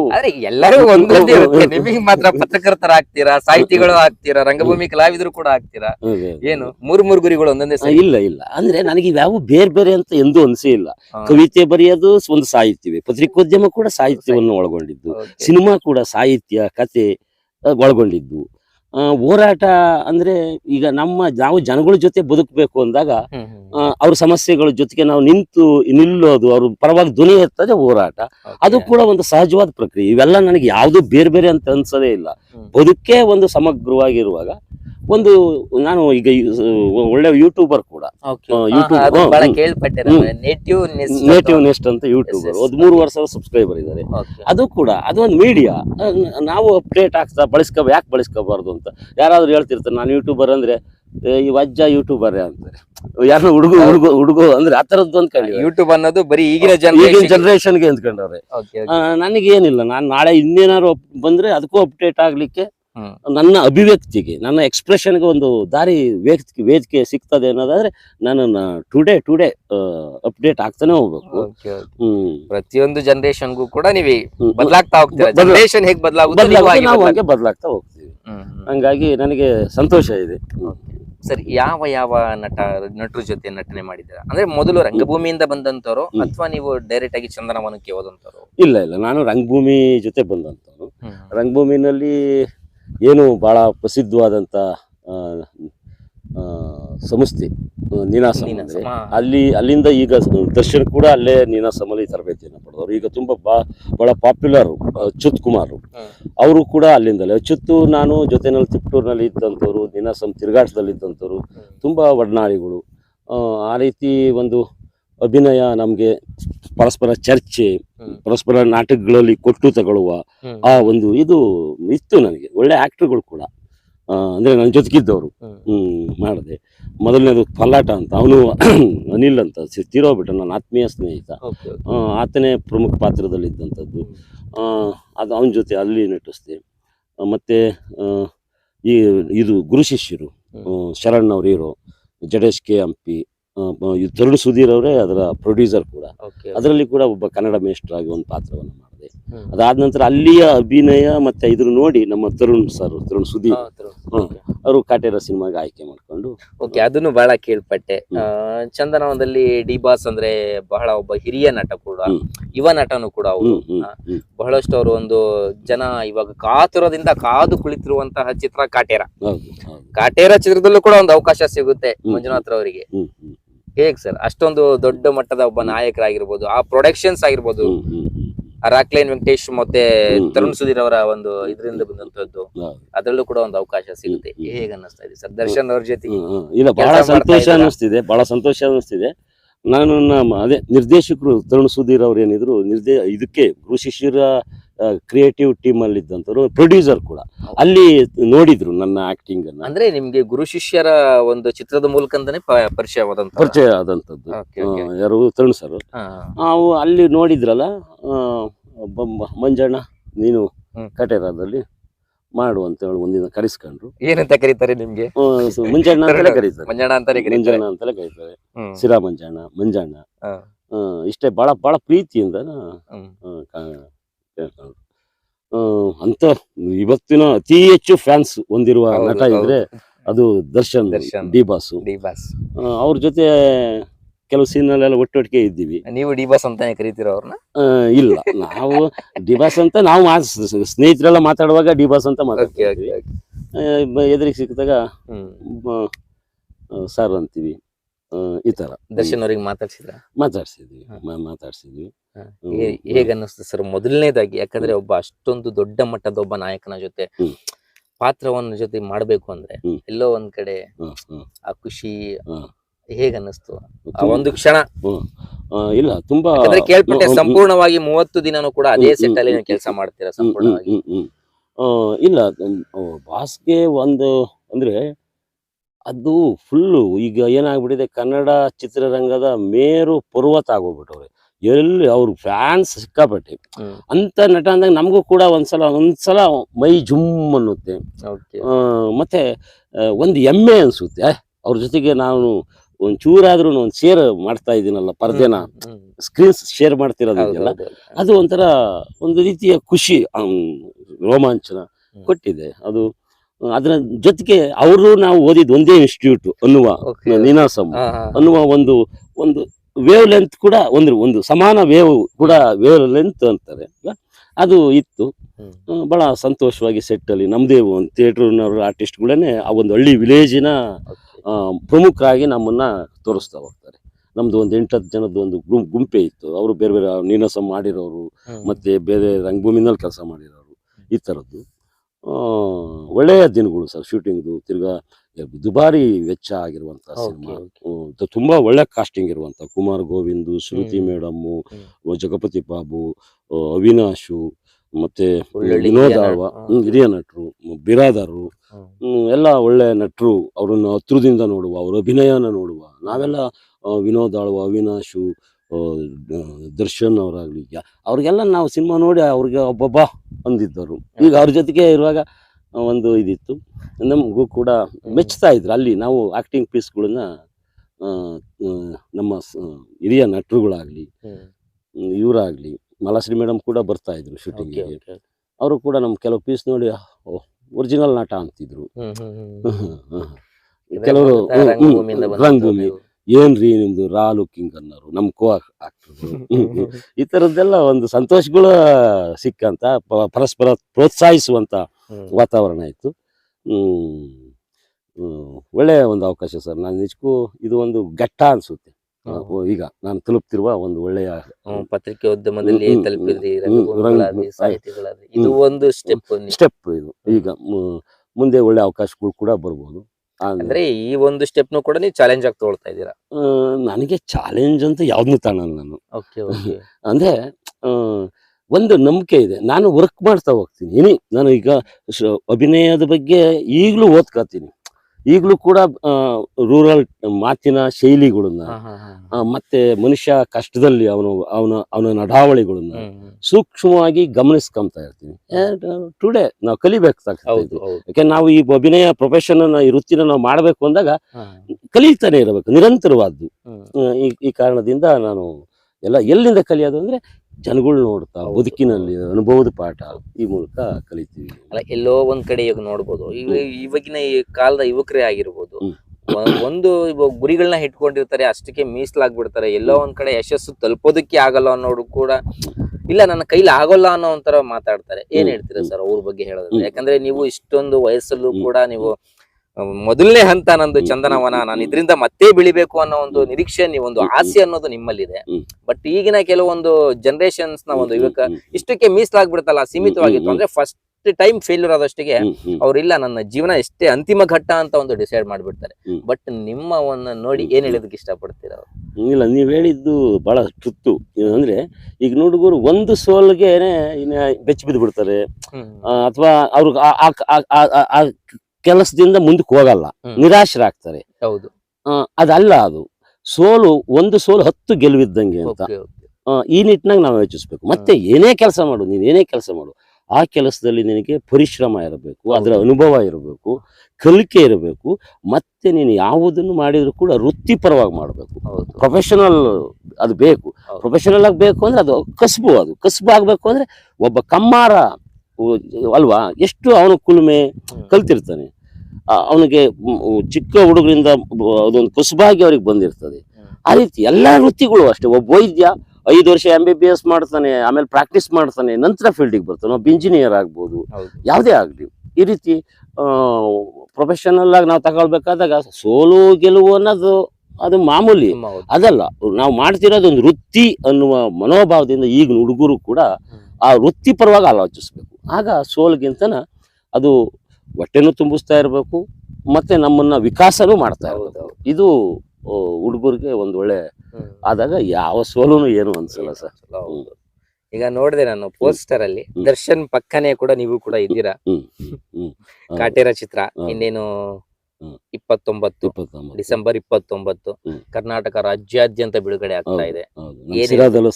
ಎಲ್ಲರೂ ಒಂದೊಂದೇ ನಿಮಗೆ ಮಾತ್ರ ಪತ್ರಕರ್ತರ ಆಗ್ತೀರಾ ಸಾಹಿತಿಗಳು ಆಗ್ತೀರಾ ರಂಗಭೂಮಿ ಕಲಾವಿದರು ಕೂಡ ಆಗ್ತೀರಾ. ಏನು ಮೂರ್ ಮೂರ್ ಗುರಿಗಳು ಒಂದೊಂದೇ ಇಲ್ಲ ಇಲ್ಲ. ಅಂದ್ರೆ ನನಗೆ ಇವ್ಯಾವು ಬೇರೆ ಬೇರೆ ಅಂತ ಎಂದೂ ಅನ್ಸೇ ಇಲ್ಲ. ಕವಿತೆ ಬರೆಯೋದು ಒಂದು ಸಾಹಿತ್ಯವೇ ಪತ್ರಿಕೋದ್ಯಮ ಕೂಡ ಸಾಹಿತ್ಯವನ್ನು ಒಳಗೊಂಡಿದ್ದು ಸಿನಿಮಾ ಕೂಡ ಸಾಹಿತ್ಯ ಕತೆ ಒಳಗೊಂಡಿದ್ದು. ಹೋರಾಟ ಅಂದ್ರೆ ಈಗ ನಮ್ಮ ನಾವು ಜನಗಳ ಜೊತೆ ಬದುಕಬೇಕು ಅಂದಾಗ ಅವ್ರ ಸಮಸ್ಯೆಗಳ ಜೊತೆಗೆ ನಾವು ನಿಂತು ನಿಲ್ಲೋದು ಅವ್ರ ಪರವಾಗಿ ಧ್ವನಿ ಎತ್ತದೆ ಹೋರಾಟ. ಅದು ಕೂಡ ಒಂದು ಸಹಜವಾದ ಪ್ರಕ್ರಿಯೆ. ಇವೆಲ್ಲ ನನಗೆ ಯಾವುದು ಬೇರೆ ಬೇರೆ ಅಂತ ಅನ್ಸೋದೇ ಇಲ್ಲ. ಬದುಕೇ ಒಂದು ಸಮಗ್ರವಾಗಿರುವಾಗ ಒಂದು ನಾನು ಈಗ ಒಳ್ಳೆ ಯೂಟ್ಯೂಬರ್ ಕೂಡ. ನೇಟಿವ್ ನೆಸ್ಟ್ ಅಂತ ಯೂಟ್ಯೂಬರ್ ಒಂದ್ ಮೂರ್ ವರ್ಷ ಸಬ್ಸ್ಕ್ರೈಬರ್ ಇದ್ದಾರೆ ಅದು ಕೂಡ ಅದೊಂದು ಮೀಡಿಯಾ ನಾವು ಅಪ್ಡೇಟ್ ಆಗ್ತಾ ಬಳಸ್ಕ ಯಾಕೆ ಬಳಸ್ಕೋಬಾರ್ದು ಅಂತ. ಯಾರಾದ್ರೂ ಹೇಳ್ತಿರ್ತಾರೆ ನಾನು ಯೂಟ್ಯೂಬರ್ ಅಂದ್ರೆ ಈ ವಜ್ಜ ಯೂಟ್ಯೂಬರ್ ಅಂತಾರೆ. ಯಾರು ಹುಡುಗ ಹುಡುಗ ಹುಡುಗ ಅಂದ್ರೆ ಆ ಒಂದ್ ಅಂದ್ಕೊಳ್ಳಿ ಯೂಟ್ಯೂಬ್ ಅನ್ನೋದು ಬರೀ ಈಗಿನ ಈಗಿನ ಜನರೇಷನ್ ಜನರೇಷನ್ಗೆ ಅಂದ್ಕೊಂಡವ್ರೆ ನನಗೇನಿಲ್ಲ. ನಾನು ನಾಳೆ ಇನ್ನೇನಾದ್ರು ಬಂದ್ರೆ ಅದಕ್ಕೂ ಅಪ್ಡೇಟ್ ಆಗ್ಲಿಕ್ಕೆ ನನ್ನ ಅಭಿವ್ಯಕ್ತಿಗೆ ನನ್ನ ಎಕ್ಸ್ಪ್ರೆಷನ್ಗೆ ಒಂದು ದಾರಿ ವೇದಿಕೆ ವೇದಿಕೆ ಸಿಗ್ತದೆ ಅನ್ನೋದಾದ್ರೆ ನಾನು ಟುಡೇ ಟುಡೇ ಅಪ್ಡೇಟ್ ಆಗ್ತಾನೆ ಹೋಗ್ಬೇಕು. ಪ್ರತಿಯೊಂದು ಜನರೇಷನ್ಗೂ ಕೂಡ ನೀವು ಬದಲಾಗ್ತಾ ಹೋಗ್ತೀರಾ? ಬದಲ- ಜನರೇಷನ್ ಹೇಗೆ ಬದಲಾಗುತ್ತೆ ಬದಲಾಗುತ್ತೆ ನಾವು ಹಂಗೆ ಬದಲಾಗ್ತಾ ಹೋಗ್ತೀವಿ. ಹಂಗಾಗಿ ನನಗೆ ಸಂತೋಷ ಇದೆ. ಸರಿ ಯಾವ ಯಾವ ನಟ ನಟರ ಜೊತೆ ನಟನೆ ಮಾಡಿದ್ದೀರಾ? ಅಂದ್ರೆ ಮೊದಲು ರಂಗಭೂಮಿಯಿಂದ ಬಂದಂತವ್ರು. ಅಥವಾ ನೀವು ಡೈರೆಕ್ಟ್ ಆಗಿ ಚಂದನವನಕ್ಕೆ ಹೋದಂತವ್ರು? ಇಲ್ಲ ಇಲ್ಲ. ನಾನು ರಂಗಭೂಮಿ ಜೊತೆ ಬಂದಂತವನು ರಂಗಭೂಮಿನಲ್ಲಿ ಏನು ಭಾಳ ಪ್ರಸಿದ್ಧವಾದಂಥ ಸಂಸ್ಥೆ ನೀನಾಸಂ ಅಲ್ಲಿ ಅಲ್ಲಿಂದ ಈಗ ದರ್ಶನ್ ಕೂಡ ಅಲ್ಲೇ ನೀನಾಸಮಲ್ಲಿ ತರಬೇತಿಯನ್ನು ಪಡೆದವರು. ಈಗ ತುಂಬ ಬಾ ಭಾಳ ಪಾಪ್ಯುಲರ್ ಅಚ್ಯುತ್ ಕುಮಾರ್ ಅವರು. ಕೂಡ ಅಲ್ಲಿಂದಲೇ. ಅಚ್ಯುತ್ತು ನಾನು ಜೊತೆನಲ್ಲಿ ತಿಪ್ಟೂರಿನಲ್ಲಿ ಇದ್ದಂಥವ್ರು ನೀನಾಸಮ್ ತಿರುಗಾಟದಲ್ಲಿ ಇದ್ದಂಥವ್ರು ತುಂಬ ಒಡನಾಳಿಗಳು ಆ, ಆ ರೀತಿ ಒಂದು ಅಭಿನಯ ನಮಗೆ ಪರಸ್ಪರ ಚರ್ಚೆ ಪರಸ್ಪರ ನಾಟಕಗಳಲ್ಲಿ ಕೊಟ್ಟು ತಗೊಳ್ಳುವ ಆ ಒಂದು ಇದು ಇತ್ತು ನನಗೆ. ಒಳ್ಳೆ ಆಕ್ಟರ್ಗಳು ಕೂಡ. ಅಂದ್ರೆ ನನ್ನ ಜೊತೆಗಿದ್ದವರು. ಹ್ಮ್. ಮಾಡಿದೆ. ಮೊದಲನೇದು ಪಲ್ಲಾಟ ಅಂತ. ಅವನು ಅನಿಲ್ ಅಂತ. ತೀರೋಗ್ಬಿಟ್ಟ ನನ್ನ ಆತ್ಮೀಯ ಸ್ನೇಹಿತ. ಆತನೇ ಪ್ರಮುಖ ಪಾತ್ರದಲ್ಲಿ ಇದ್ದಂಥದ್ದು ಅದು ಅವನ ಜೊತೆ ಅಲ್ಲಿ ನಟಿಸ್ದೆ. ಮತ್ತೆ ಈ ಇದು ಗುರು ಶಿಷ್ಯರು ಶರಣ್ ಅವರು ಹೀರೋ ಜಡೇಶ್ ಕೆ. ಹಂಪಿ ತರುಣ್ ಸುಧೀರ್ ಅವರೇ ಅದರ ಪ್ರೊಡ್ಯೂಸರ್ ಕೂಡ. ಅದರಲ್ಲಿ ಕೂಡ ಒಬ್ಬ ಕನ್ನಡ ಮೇಷ್ಟ್ರಾಗಿ ಒಂದು ಪಾತ್ರವನ್ನು ಮಾಡಿದೆ. ಅದಾದ ನಂತರ ಅಲ್ಲಿಯ ಅಭಿನಯ ಮತ್ತೆ ಇದ್ರ ನೋಡಿ ನಮ್ಮ ತರುಣ್ ಸರ್ ತರುಣ್ ಸುಧೀರ್. ಅವರು ಕಾಟೇರ ಸಿನಿಮಾಗೆ ಆಯ್ಕೆ ಮಾಡ್ಕೊಂಡು. ಓಕೆ ಅದನ್ನು ಬಹಳ ಕೇಳ್ಪಟ್ಟೆ. ಚಂದನವನದಲ್ಲಿ ಡಿ ಬಾಸ್ ಅಂದ್ರೆ ಬಹಳ ಒಬ್ಬ ಹಿರಿಯ ನಟ ಕೂಡ. ಯುವ ನಟನು ಕೂಡ ಅವರು. ಬಹಳಷ್ಟು ಅವರು ಒಂದು ಜನ ಇವಾಗ ಕಾತುರದಿಂದ ಕಾದು ಕುಳಿತಿರುವಂತಹ ಚಿತ್ರ ಕಾಟೇರ. ಕಾಟೇರ ಚಿತ್ರದಲ್ಲೂ ಕೂಡ ಒಂದು ಅವಕಾಶ ಸಿಗುತ್ತೆ. ಮಂಜುನಾಥ್ ಅವರಿಗೆ ಹೇಗ್ ಸರ್? ಅಷ್ಟೊಂದು ದೊಡ್ಡ ಮಟ್ಟದ ಒಬ್ಬ ನಾಯಕರಾಗಿರ್ಬೋದು ಆ ಪ್ರೊಡಕ್ಷನ್ಸ್ ಆಗಿರ್ಬೋದು. ರಾಕ್ಲೈನ್ ವೆಂಕಟೇಶ್ ಮತ್ತೆ. ತರುಣ್ ಸುಧೀರ್ ಅವರ ಒಂದು ಇದರಿಂದ ಬಂದಂತದ್ದು. ಅದರಲ್ಲೂ ಕೂಡ ಒಂದು ಅವಕಾಶ ಸಿಗುತ್ತೆ. ಹೇಗೆ ಅನ್ನಿಸ್ತಾ ಇದೆ ಸರ್? ದರ್ಶನ್ ಅವ್ರ. ಇಲ್ಲ ಬಹಳ ಸಂತೋಷ? ಅನ್ನಿಸ್ತಿದೆ ಬಹಳ ಸಂತೋಷ ಅನ್ನಿಸ್ತಿದೆ. ನಾನು ನಮ್ಮ ಅದೇ ನಿರ್ದೇಶಕರು ತರುಣ್ ಸುಧೀರ್ ಅವ್ರು ಏನಿದ್ರು ನಿರ್ದೇ ಇದಕ್ಕೆ ಗುರು ಶಿಷ್ಯರ ಕ್ರಿಯೇಟಿವ್ ಟೀಮ್ ಅಲ್ಲಿ ಇದ್ದಂಥವ್ರು ಪ್ರೊಡ್ಯೂಸರ್ ಕೂಡ. ಅಲ್ಲಿ ನೋಡಿದ್ರು ನನ್ನ ಆಕ್ಟಿಂಗ್ ಅನ್ನ. ಅಂದ್ರೆ ನಿಮ್ಗೆ ಗುರು ಶಿಷ್ಯರ ಒಂದು ಚಿತ್ರದ ಮೂಲಕಂತಾನೆ ಪರಿಚಯ ಪರಿಚಯ ಆದಂಥದ್ದು. Okay, okay. ಆ, ಯಾರು? ತರುಣ್ ಸರ್ ನಾವು ಅಲ್ಲಿ ನೋಡಿದ್ರಲ್ಲ ಮಂಜಣ್ಣ ನೀನು. ಕಟೇರಾದಲ್ಲಿ. ಮಾಡು ಅಂತ ಹೇಳಿ ಒಂದಿನ ಕರೆಸ್ಕೊಂಡ್ರು ಏನಂತ ಕರೀತಾರೆ ನಿಮ್ಗೆ ಮುಂಜಾಣ ಅಂತಲೇ ಕರೀತಾರೆ ಮಂಜಣ್ಣ ಅಂತಾನೆ ಕರೀತಾರೆ ಮಂಜಣ್ಣ ಅಂತಲೇ ಕರೀತಾರೆ ಹ್ಮ್. ಸಿರಾ ಮಂಜಣ್ಣ ಮಂಜಣ್ಣ ಹಾ. ಆ, ಇಷ್ಟೇ ಬಹಳ ಬಹಳ ಪ್ರೀತಿಯಿಂದ ಹ್ಮ್. ಕೇಳ್ಕೊಂಡ್ರು ಅಂತ ಇವತ್ತಿನ ಅತಿ ಹೆಚ್ಚು ಫ್ಯಾನ್ಸ್ ಹೊಂದಿರುವ ಹೌದು, ನಟ ಹೌದು. ಇದ್ರೆ ಅದು Darshan Darshan. D boss D boss ಅವ್ರ ಜೊತೆ ಕೆಲವು ಸೀನಲ್ಲೆಲ್ಲ ಒಟ್ಟೊಟ್ಟಿಗೆ ಇದ್ದೀವಿ. ನೀವು ಡಿ ಬಾಸ್ ಅಂತಾನೆ ಕರಿತೀರ ಅವ್ರನ್ನ? ಇಲ್ಲ. ನಾವು ಡಿಬಾಸ್ ಅಂತ ನಾವು ಸ್ನೇಹಿತರೆಲ್ಲ ಮಾತಾಡುವಾಗ ಡಿಬಾಸ್ ಅಂತ ಮಾತಾಡ್ತೀವಿ. ಎದುರಿಗೆ ಸಿಕ್ಕಿದಾಗ ಸರ್ ಅಂತೀವಿ. ಈ ತರ. ದರ್ಶನ್ ಅವ್ರಿಗೆ ಮಾತಾಡ್ಸಿದ್ರ? ಮಾತಾಡ್ಸಿದ್ವಿ. ಮಾತಾಡ್ಸಿದ್ವಿ. ಹೇಗೆ ಅನ್ನಿಸ್ತದೆ ಅನ್ನಿಸ್ತು ಸರ್ ಮೊದಲನೇದಾಗಿ? ಯಾಕಂದ್ರೆ ಒಬ್ಬ ಅಷ್ಟೊಂದು ದೊಡ್ಡ ಮಟ್ಟದ ಒಬ್ಬ ನಾಯಕನ ಜೊತೆ ಪಾತ್ರವನ್ನ ಜೊತೆ ಮಾಡ್ಬೇಕು ಅಂದ್ರೆ ಎಲ್ಲೋ ಒಂದ್ ಕಡೆ ಆ ಖುಷಿ. ಹೇಗ ಅನ್ನಿಸ್ತು ಆ ಒಂದು ಕ್ಷಣ. ಇಲ್ಲ ತುಂಬಾ ಅಂದ್ರೆ ಕೇಳ್ಪಟ್ಟೆ ಸಂಪೂರ್ಣವಾಗಿ ಮೂವತ್ತು ದಿನನೂ ಕೂಡ ಅದೇ ಸೆಟ್ ಅಲ್ಲಿ ಕೆಲಸ ಮಾಡ್ತೀರಾ ಸಂಪೂರ್ಣವಾಗಿ. ಇಲ್ಲ ಬಾಸ್ಗೆ ಒಂದು ಅಂದ್ರೆ ಅದು ಫುಲ್ಲು ಈಗ ಏನಾಗ್ಬಿಟ್ಟಿದೆ ಕನ್ನಡ ಚಿತ್ರರಂಗದ ಮೇರು ಪರ್ವತ ಆಗೋಗ್ಬಿಟ್ಟವ್ರೆ. ಎಲ್ಲಿ ಅವ್ರ ಫ್ಯಾನ್ಸ್ ಸಿಕ್ಕಾಪಟ್ಟೆ. ಅಂತ ನಟ ಅಂದಾಗ ನಮಗೂ ಕೂಡ ಒಂದ್ಸಲ ಒಂದ್ಸಲ ಮೈ ಜುಮ್ ಅನ್ನುತ್ತೆ. ಮತ್ತೆ ಒಂದು ಹೆಮ್ಮೆ ಅನ್ಸುತ್ತೆ. ಅವ್ರ ಜೊತೆಗೆ ನಾನು ಒಂದ್ ಚೂರಾದ್ರೂ ಒಂದು ಶೇರ್ ಮಾಡ್ತಾ ಇದ್ದೀನಲ್ಲ ಪರ್ದೆನ. ಸ್ಕ್ರೀನ್ಸ್ ಶೇರ್ ಮಾಡ್ತಿರೋದಿದೆಯಲ್ಲ ಅದು ಒಂಥರ ಒಂದು ರೀತಿಯ ಖುಷಿ ರೋಮಾಂಚನ ಕೊಟ್ಟಿದೆ. ಅದು ಅದರ ಜೊತೆಗೆ ಅವರು ನಾವು ಓದಿದ ಒಂದೇ ಇನ್ಸ್ಟಿಟ್ಯೂಟ್ ಅನ್ನುವ ನೀನಾಸಂ. ಅನ್ನುವ ಒಂದು ಒಂದು ವೇವ್ ಲೆಂತ್ ಕೂಡ ಒಂದು ಒಂದು ಸಮಾನ ವೇವ್ ಕೂಡ ವೇವ್ ಲೆಂತ್ ಅಂತಾರೆ ಅದು ಇತ್ತು. ಬಹಳ ಸಂತೋಷವಾಗಿ ಸೆಟ್ ಅಲ್ಲಿ ನಮ್ಮದೇ ಒಂದು ಥಿಯೇಟ್ರ್ನವ್ರ ಆರ್ಟಿಸ್ಟ್ಗಳೇ ಆ ಒಂದು ಹಳ್ಳಿ ವಿಲೇಜಿನ ಆ, ಆಗಿ ನಮ್ಮನ್ನ ತೋರಿಸ್ತಾ ಹೋಗ್ತಾರೆ. ನಮ್ಮದು ಒಂದು ಎಂಟತ್ತು ಜನದ ಒಂದು ಗುಂಪೆ ಇತ್ತು. ಅವರು ಬೇರೆ ಬೇರೆ ನೀನಸ ಮಾಡಿರೋರು ಮತ್ತೆ ಬೇರೆ ರಂಗಭೂಮಿನಲ್ಲಿ ಕೆಲಸ ಮಾಡಿರೋರು ಈ ಥರದ್ದು. ಒಳ್ಳೆಯ ದಿನಗಳು ಸರ್ ಶೂಟಿಂಗ್ದು ತಿರ್ಗಾ ದುಬಾರಿ ವೆಚ್ಚ ಆಗಿರುವಂಥ ಸಿನಿಮಾ. ತುಂಬ ಒಳ್ಳೆ ಕಾಸ್ಟಿಂಗ್ ಇರುವಂಥ ಕುಮಾರ್ ಗೋವಿಂದು ಶ್ರುತಿ. ಮೇಡಮ್ಮು. ಜಗಪತಿ ಬಾಬು ಅವಿನಾಶು ಮತ್ತೆ ವಿನೋದ ಹಿರಿಯ ಆಳ್ವ ಹಿರಿಯ ನಟರು ಬಿರಾದಾರರು ಎಲ್ಲ ಒಳ್ಳೆ ನಟರು ಅವರನ್ನು ಹತ್ರದಿಂದ ನೋಡುವ ಅವ್ರ ಅಭಿನಯನ ನೋಡುವ. ನಾವೆಲ್ಲ ವಿನೋದ್ ಆಳ್ವ ಅವಿನಾಶು ದರ್ಶನ್ ಅವರಾಗ್ಲಿ ಅವ್ರಿಗೆಲ್ಲ ನಾವು ಸಿನಿಮಾ ನೋಡಿ ಅವ್ರಿಗೆ ಒಬ್ಬೊಬ್ಬ ಅಂದಿದ್ದರು. ಈಗ ಅವ್ರ ಜೊತೆಗೆ ಇರುವಾಗ ಒಂದು ಇದಿತ್ತು. ನಮಗೂ ಕೂಡ ಮೆಚ್ತಾ ಇದ್ರು. ಅಲ್ಲಿ ನಾವು ಆಕ್ಟಿಂಗ್ ಪೀಸ್ಗಳನ್ನ ನಮ್ಮ ಹಿರಿಯ ನಟರುಗಳಾಗ್ಲಿ ಇವರಾಗ್ಲಿ. ಮಾಲಾಶ್ರೀ ಮೇಡಮ್ ಕೂಡ ಬರ್ತಾ ಇದ್ರು ಶೂಟಿಂಗ್ ಅವರು ಕೂಡ ನಮ್ಮ ಕೆಲವು ಪೀಸ್ ನೋಡಿ ಒರಿಜಿನಲ್ ನಾಟ ಅಂತಿದ್ರು. ಕೆಲವರು ರಂಗಭೂಮಿ. ಏನ್ರಿ ನಿಮ್ದು ರಾ ಲುಕಿಂಗ್ ಅನ್ನೋರು ನಮ್ ಕೋ ಆಗ್ತದೆ ಈ ತರದ್ದೆಲ್ಲ ಒಂದು ಸಂತೋಷಗಳು ಸಿಕ್ಕಂತ ಪರಸ್ಪರ ಪ್ರೋತ್ಸಾಹಿಸುವಂತ. ವಾತಾವರಣ ಇತ್ತು. ಒಳ್ಳೆಯ ಒಂದು ಅವಕಾಶ ಸರ್. ನಾನು ನಿಜಕ್ಕೂ ಇದು ಒಂದು ಘಟ್ಟ ಅನ್ಸುತ್ತೆ. ಈಗ ನಾನು ತಲುಪ್ತಿರುವ ಒಂದು ಒಳ್ಳೆಯ ಪತ್ರಿಕೆ ಉದ್ಯಮದಲ್ಲಿ ತಲುಪಿದ್ರಿ ಇದು ಒಂದು ಸ್ಟೆಪ್ ಸ್ಟೆಪ್ ಇದು. ಈಗ ಮುಂದೆ ಒಳ್ಳೆ ಅವಕಾಶಗಳು ಕೂಡ ಬರ್ಬೋದು. ಅಂದ್ರೆ ಈ ಒಂದು ಸ್ಟೆಪ್ ನು ಕೂಡ ನೀವು ಚಾಲೆಂಜ್ ಆಗಿ ತಗೊಳ್ತಾ ಇದ್ದೀರಾ? ನನಗೆ ಚಾಲೆಂಜ್ ಅಂತ ಯಾವ್ದನ್ನು ತಾಣಲ್ಲ ನಾನು. ಅಂದ್ರೆ ಒಂದು ನಂಬಿಕೆ ಇದೆ. ನಾನು ವರ್ಕ್ ಮಾಡ್ತಾ ಹೋಗ್ತೀನಿ. ನಾನು ಈಗ ಅಭಿನಯದ ಬಗ್ಗೆ ಈಗಲೂ ಓದ್ಕೊತೀನಿ. ಈಗಲೂ ಕೂಡ ರೂರಲ್ ಮಾತಿನ ಶೈಲಿಗಳನ್ನ ಮತ್ತೆ ಮನುಷ್ಯ ಕಷ್ಟದಲ್ಲಿ ಅವನು ಅವನ ಅವನ ನಡಾವಳಿಗಳನ್ನ ಸೂಕ್ಷ್ಮವಾಗಿ ಗಮನಿಸ್ಕೊಂತ ಇರ್ತೀನಿ. ಟುಡೇ ನಾವು ಕಲಿಬೇಕು ಯಾಕೆ ನಾವು ಈ ಅಭಿನಯ ಪ್ರೊಫೆಷನ್ ಈ ವೃತ್ತಿನ ನಾವು ಮಾಡಬೇಕು ಅಂದಾಗ. ಕಲಿತಾನೆ ಇರಬೇಕು ನಿರಂತರವಾದ್ದು. ಈ ಈ ಕಾರಣದಿಂದ ನಾನು ಎಲ್ಲ ಎಲ್ಲಿಂದ ಕಲಿಯೋದು ಅಂದ್ರೆ ಜನಗಳು ನೋಡ್ತಾ. ಬದುಕಿನಲ್ಲಿ ಅನುಭವದ ಪಾಠ ಈ ಮೂಲಕ ಕಲಿತೀವಿ. ಅಲ್ಲ ಎಲ್ಲೋ ಒಂದ್ ಕಡೆ ಇವಾಗ ನೋಡ್ಬೋದು. ಈಗ ಇವಾಗಿನ ಈ ಕಾಲದ ಯುವಕರೇ ಆಗಿರ್ಬೋದು. ಒಂದು ಇವಾಗ ಗುರಿಗಳನ್ನ ಇಟ್ಕೊಂಡಿರ್ತಾರೆ ಅಷ್ಟಕ್ಕೆ ಮೀಸಲಾಗ್ಬಿಡ್ತಾರೆ ಎಲ್ಲೋ ಒಂದ್ ಕಡೆ ಯಶಸ್ಸು ತಲುಪೋದಕ್ಕೆ ಆಗಲ್ಲ ಅನ್ನೋರು ಕೂಡ ಇಲ್ಲ ನನ್ನ ಕೈಲಿ ಆಗೋಲ್ಲ ಅನ್ನೋ ಒಂಥರ ಮಾತಾಡ್ತಾರೆ. ಏನ್ ಹೇಳ್ತೀರಾ ಸರ್ ಅವ್ರ ಬಗ್ಗೆ ಹೇಳೋದ್ರೆ ಯಾಕಂದ್ರೆ ನೀವು ಇಷ್ಟೊಂದು ವಯಸ್ಸಲ್ಲೂ ಕೂಡ ನೀವು ಮೊದಲನೇ ಹಂತ ನಂದು ಚಂದನವನ. ನಾನು ಇದರಿಂದ ಮತ್ತೆ ಬೆಳಿಬೇಕು ಅನ್ನೋ ಒಂದು ನಿರೀಕ್ಷೆ ನೀವು ಒಂದು ಆಸೆ ಅನ್ನೋದು ನಿಮ್ಮಲ್ಲಿದೆ. ಬಟ್ ಈಗಿನ ಕೆಲವೊಂದು ಜನರೇಷನ್ಸ್ನ ಒಂದು ಯುವಕ ಇಷ್ಟಕ್ಕೆ ಮೀಸಲಾಗ್ಬಿಡ್ತಲ್ಲ ಸೀಮಿತವಾಗಿತ್ತು. ಅಂದ್ರೆ ಫಸ್ಟ್ ಟೈಮ್ ಫೇಲ್ಯೂರ್ ಆದಷ್ಟಿಗೆ. ಅವ್ರಿಲ್ಲ ನನ್ನ ಜೀವನ ಎಷ್ಟೇ ಅಂತಿಮ ಘಟ್ಟ ಅಂತ ಒಂದು ಡಿಸೈಡ್ ಮಾಡ್ಬಿಡ್ತಾರೆ. ಬಟ್ ನಿಮ್ಮ ಒಂದು ನೋಡಿ. ಏನ್ ಹೇಳೋದಕ್ಕೆ ಇಷ್ಟಪಡ್ತೀರಾ? ಇಲ್ಲ ನೀವ್ ಹೇಳಿದ್ದು ಬಹಳ ತುತ್ತು. ಅಂದ್ರೆ ಈಗ ಹುಡುಗರು ಒಂದು ಸೋಲ್ಗೆ ಬೆಚ್ಚ ಬಿದ್ದು ಬಿಡ್ತಾರೆ ಅಥವಾ ಅವ್ರಿಗೆ ಕೆಲಸದಿಂದ ಮುಂದಕ್ಕೆ ಹೋಗಲ್ಲ. ನಿರಾಶರಾಗ್ತಾರೆ. ಹೌದು. ಅದಲ್ಲ ಅದು. ಸೋಲು ಒಂದು ಸೋಲು ಹತ್ತು ಗೆಲುವಿದ್ದಂಗೆ ಅಂತ. ಈ ನಿಟ್ಟಿನಾಗ ನಾವು ಯೋಚಿಸ್ಬೇಕು. ಮತ್ತೆ ಏನೇ ಕೆಲಸ ಮಾಡು ನೀನು ಏನೇ ಕೆಲಸ ಮಾಡು ಆ ಕೆಲಸದಲ್ಲಿ ನಿನಗೆ ಪರಿಶ್ರಮ ಇರಬೇಕು ಅದರ ಅನುಭವ ಇರಬೇಕು ಕಲಿಕೆ ಇರಬೇಕು ಮತ್ತೆ ನೀನು ಯಾವುದನ್ನು ಮಾಡಿದ್ರು ಕೂಡ ವೃತ್ತಿಪರವಾಗಿ ಮಾಡಬೇಕು. ಹೌದು. ಪ್ರೊಫೆಷನಲ್ ಅದು ಬೇಕು. ಪ್ರೊಫೆಷನಲ್ ಆಗಿ ಬೇಕು ಅಂದ್ರೆ ಅದು ಕಸಬು ಅದು. ಕಸಬು ಆಗ್ಬೇಕು ಅಂದ್ರೆ ಒಬ್ಬ ಕಮ್ಮಾರ ಅಲ್ವಾ ಎಷ್ಟು ಅವನು ಕುಲುಮೆ. ಕಲ್ತಿರ್ತಾನೆ. ಅವನಿಗೆ ಚಿಕ್ಕ ಹುಡುಗರಿಂದ ಅದೊಂದು ಕುಸುಬಾಗಿ ಅವ್ರಿಗೆ ಬಂದಿರ್ತದೆ. ಆ ರೀತಿ ಎಲ್ಲ ವೃತ್ತಿಗಳು ಅಷ್ಟೇ. ಒಬ್ಬ ವೈದ್ಯ ಐದು ವರ್ಷ ಎಂ ಬಿ ಬಿ ಎಸ್ ಮಾಡ್ತಾನೆ ಆಮೇಲೆ ಪ್ರಾಕ್ಟೀಸ್ ಮಾಡ್ತಾನೆ ನಂತರ ಫೀಲ್ಡಿಗೆ ಬರ್ತಾನೆ. ಒಬ್ಬ ಇಂಜಿನಿಯರ್ ಆಗ್ಬೋದು. ಯಾವುದೇ ಆಗಲಿ. ಈ ರೀತಿ ಪ್ರೊಫೆಷನಲ್ ಆಗಿ ನಾವು ತಗೊಳ್ಬೇಕಾದಾಗ ಸೋಲು ಗೆಲುವು ಅನ್ನೋದು ಅದು ಮಾಮೂಲಿ. ಅದಲ್ಲ ನಾವು ಮಾಡ್ತಿರೋದು ಒಂದು ವೃತ್ತಿ ಅನ್ನುವ ಮನೋಭಾವದಿಂದ ಈಗಿನ ಹುಡುಗರು ಕೂಡ ಆ ಆ ವೃತ್ತಿಪರವಾಗಿ ಆಲೋಚಿಸ್ಬೇಕು. ಆಗ ಸೋಲ್ಗಿಂತನ ಅದು ಹೊಟ್ಟೆನೂ ತುಂಬಿಸ್ತಾ ಇರಬೇಕು ಮತ್ತೆ ನಮ್ಮನ್ನ ವಿಕಾಸನೂ ಮಾಡ್ತಾ ಇರಬೇಕು. ಇದು ಹುಡುಗರಿಗೆ ಒಂದು ಒಳ್ಳೆ ಆದಾಗ ಯಾವ ಸೋಲುನು ಏನು ಅನ್ಸಲ್ಲ ಸರ್. ಈಗ ನೋಡಿದೆ ನಾನು ಪೋಸ್ಟರ್ ಅಲ್ಲಿ ದರ್ಶನ್ ಪಕ್ಕನೆ ಕೂಡ ನೀವು ಕೂಡ ಇದ್ದೀರಾ. ಕಾಟೇರ ಚಿತ್ರ ಇನ್ನೇನು. ಇಪ್ಪತ್ತೊಂಬತ್ತು. ಡಿಸೆಂಬರ್ ಇಪ್ಪತ್ತೊಂಬತ್ತು. ಕರ್ನಾಟಕ ರಾಜ್ಯಾದ್ಯಂತ ಬಿಡುಗಡೆ ಆಗ್ತಾ ಇದೆ.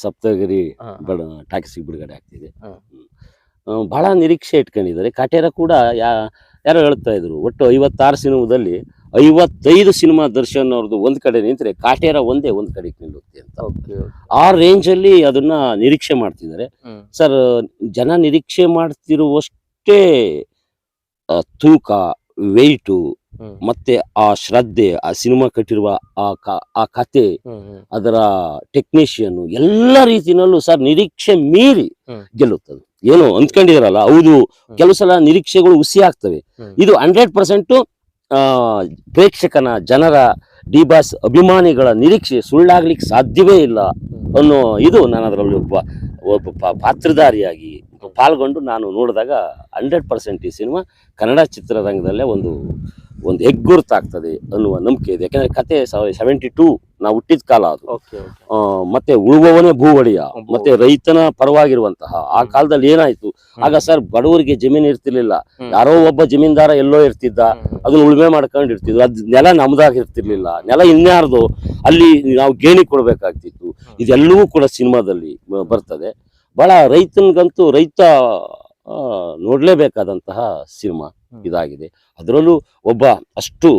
ಸಪ್ತಗಿರಿ ಟ್ಯಾಕ್ಸಿ ಬಿಡುಗಡೆ ಆಗ್ತಿದೆ. ಬಹಳ ನಿರೀಕ್ಷೆ ಇಟ್ಕೊಂಡಿದ್ದಾರೆ ಕಾಟೇರ ಕೂಡ ಯಾ ಯಾರೋ ಹೇಳ್ತಾ ಇದ್ರು ಒಟ್ಟು ಐವತ್ತಾರು ಸಿನಿಮಾದಲ್ಲಿ ಐವತ್ತೈದು ಸಿನಿಮಾ ದರ್ಶನ್ ಅವ್ರದ್ದು ಒಂದ್ ಕಡೆ ನಿಂತರೆ ಕಾಟೇರ ಒಂದೇ ಒಂದ್ ಕಡೆ ನಿಲ್ಲುತ್ತೆ ಅಂತ. ಆ ರೇಂಜ್ ಅಲ್ಲಿ ಅದನ್ನ ನಿರೀಕ್ಷೆ ಮಾಡ್ತಿದ್ದಾರೆ ಸರ್ ಜನ ನಿರೀಕ್ಷೆ ಮಾಡ್ತಿರುವಷ್ಟೇ ತೂಕ ವೆಯ್ಟು. ಮತ್ತೆ ಆ ಶ್ರದ್ಧೆ ಆ ಸಿನಿಮಾ ಕಟ್ಟಿರುವ ಆ ಆ ಕತೆ. ಅದರ ಟೆಕ್ನಿಷಿಯನ್ ಎಲ್ಲ ರೀತಿನಲ್ಲೂ ಸರ್ ನಿರೀಕ್ಷೆ ಮೀರಿ ಗೆಲ್ಲುತ್ತದೆ. ಏನು ಅಂದ್ಕೊಂಡಿದಾರಲ್ಲ ಹೌದು. ಕೆಲವು ಸಲ ನಿರೀಕ್ಷೆಗಳು ಹುಸಿ ಆಗ್ತವೆ. ಇದು ಹಂಡ್ರೆಡ್ ಪರ್ಸೆಂಟ್ ಪ್ರೇಕ್ಷಕನ ಜನರ ಡಿ ಬಾಸ್ ಅಭಿಮಾನಿಗಳ ನಿರೀಕ್ಷೆ ಸುಳ್ಳಾಗ್ಲಿಕ್ಕೆ ಸಾಧ್ಯವೇ ಇಲ್ಲ ಅನ್ನೋ ಇದು ನಾನು ಅದರಲ್ಲಿ ಒಬ್ಬ ಒಬ್ಬ ಪಾತ್ರಧಾರಿಯಾಗಿ ಪಾಲ್ಗೊಂಡು ನಾನು ನೋಡಿದಾಗ ಹಂಡ್ರೆಡ್ ಪರ್ಸೆಂಟ್ ಈ ಸಿನಿಮಾ ಕನ್ನಡ ಚಿತ್ರರಂಗದಲ್ಲೇ ಒಂದು ಒಂದು ಹೆಗ್ಗುರುತಾಗ್ತದೆ ಅನ್ನುವ ನಂಬಿಕೆ ಇದೆ. ಯಾಕಂದ್ರೆ ಕತೆ ಸೆವೆಂಟಿ ಟೂ ನಾವು ಹುಟ್ಟಿದ ಕಾಲ ಅದು. ಮತ್ತೆ ಉಳುವವನೇ ಭೂವಡಿಯ ಒಡೆಯ ಮತ್ತೆ ರೈತನ ಪರವಾಗಿರುವಂತಹ ಆ ಕಾಲದಲ್ಲಿ ಏನಾಯ್ತು? ಆಗ ಸರ್ ಬಡವರಿಗೆ ಜಮೀನು ಇರ್ತಿರ್ಲಿಲ್ಲ. ಯಾರೋ ಒಬ್ಬ ಜಮೀನ್ದಾರ ಎಲ್ಲೋ ಇರ್ತಿದ್ದ. ಅದನ್ನ ಉಳುಮೆ ಮಾಡ್ಕೊಂಡು ಇರ್ತಿದ್ರು ಅದ್ ನೆಲ ನಮ್ದಾಗ ಇರ್ತಿರ್ಲಿಲ್ಲ. ನೆಲ ಇನ್ಯಾರ್ದು ಅಲ್ಲಿ ನಾವು ಗೇಣಿ ಕೊಡ್ಬೇಕಾಗ್ತಿತ್ತು. ಇದೆಲ್ಲವೂ ಕೂಡ ಸಿನಿಮಾದಲ್ಲಿ ಬರ್ತದೆ. ಬಹಳ ರೈತನಿಗಂತೂ ರೈತ ನೋಡಲೇಬೇಕಾದಂತಹ ಸಿನಿಮಾ ಇದಾಗಿದೆ. ಅದರಲ್ಲೂ ಒಬ್ಬ ಅಷ್ಟು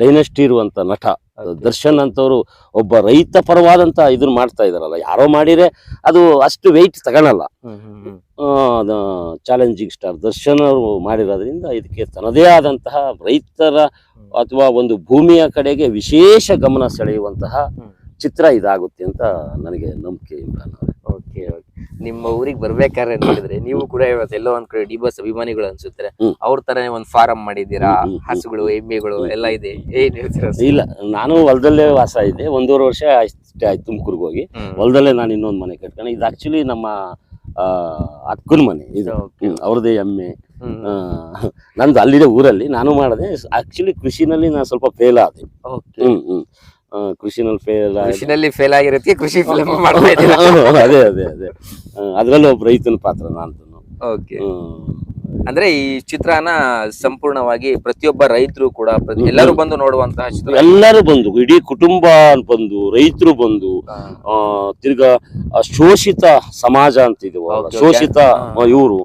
ಡೈನೆಸ್ಟಿ ಇರುವಂತ ನಟ ದರ್ಶನ್ ಅಂತವರು ಒಬ್ಬ ರೈತ ಪರವಾದಂತ ಇದನ್ನ ಮಾಡ್ತಾ ಇದಾರಲ್ಲ. ಯಾರೋ ಮಾಡಿದ್ರೆ ಅದು ಅಷ್ಟು ವೆಯ್ಟ್ ತಗೊಳಲ್ಲ. ಚಾಲೆಂಜಿಂಗ್ ಸ್ಟಾರ್ ದರ್ಶನ್ ಅವರು ಮಾಡಿರೋದ್ರಿಂದ ಇದಕ್ಕೆ ತನ್ನದೇ ಆದಂತಹ ರೈತರ ಅಥವಾ ಒಂದು ಭೂಮಿಯ ಕಡೆಗೆ ವಿಶೇಷ ಗಮನ ಸೆಳೆಯುವಂತಹ. ಚಿತ್ರ ಇದಾಗುತ್ತೆ ಅಂತ ನನಗೆ ನಂಬಿಕೆ ಇಮ್ರಾನ್ ಅವರೇ. ಓಕೆ ಓಕೆ ನಿಮ್ಮ ಊರಿಗೆ ಬರ್ಬೇಕಾದ್ರೆ ನೋಡಿದ್ರೆ ನೀವು ಕೂಡ ಇವತ್ತು ಎಲ್ಲೋ ಒಂದ್ ಕಡೆ ಡಿ ಬಸ್ ಅಭಿಮಾನಿಗಳು ಅನ್ಸುತ್ತೆ. ಅವ್ರ ತರನೇ ಒಂದ್ ಫಾರಂ ಮಾಡಿದ್ದೀರಾ. ಹಸುಗಳು ಎಮ್ಮೆಗಳು ಎಲ್ಲ ಇದೆ. ಏನ್ ಹೇಳ್ತೀರಾ ಇಲ್ಲ ನಾನು ಹೊಲದಲ್ಲೇ ವಾಸ ಇದೆ ಒಂದೂವರೆ ವರ್ಷ ಅಷ್ಟೇ ಆಯ್ತು ತುಮಕೂರ್ಗೆ ಹೋಗಿ. ಹೊಲದಲ್ಲೇ ನಾನು ಇನ್ನೊಂದು ಮನೆ ಕಟ್ಕೊಂಡು. ಇದು ಆಕ್ಚುಲಿ ನಮ್ಮ ಅಕ್ಕುನ ಮನೆ ಇದು. ಅವ್ರದೇ ಎಮ್ಮೆ. ನಂದು ಅಲ್ಲಿದೆ ಊರಲ್ಲಿ. ನಾನು ಮಾಡಿದೆ. ಆಕ್ಚುಲಿ ಕೃಷಿನಲ್ಲಿ ನಾನು ಸ್ವಲ್ಪ ಫೇಲ್ ಆದೆ. ಹ್ಮ್ ಹ್ಮ್. ಕೃಷಿನಲ್ಲಿ ಫೇಲ್ ಕೃಷಿನಲ್ಲಿ ಫೇಲ್ ಆಗಿರತ್ತೆ ಕೃಷಿ ಫಿಲಮ್ ಮಾಡ್ತಾ ಇದ್ದೀರಾ? ಅದೇ ಅದೇ ಅದೇ. ಅದರಲ್ಲಿ ಒಬ್ಬ ರೈತನ ಪಾತ್ರ ನಾನು ಓಕೆ. ಅಂದ್ರೆ ಈ ಚಿತ್ರನ ಸಂಪೂರ್ಣವಾಗಿ ಪ್ರತಿಯೊಬ್ಬ ರೈತರು ಕೂಡ ಪ್ರತಿ- ಎಲ್ಲರೂ ಬಂದು ನೋಡುವಂತಹ ಚಿತ್ರ ಎಲ್ಲರೂ ಬಂದು ಇಡೀ ಕುಟುಂಬ ಬಂದು ರೈತರು ಬಂದು. ಆ, ತಿರ್ಗಾ ಆ, ಶೋಷಿತ ಸಮಾಜ ಅಂತ ಇದೀವಲ್ಲ, Okay, okay. ಶೋಷಿತ ಹಾ. ಇವರು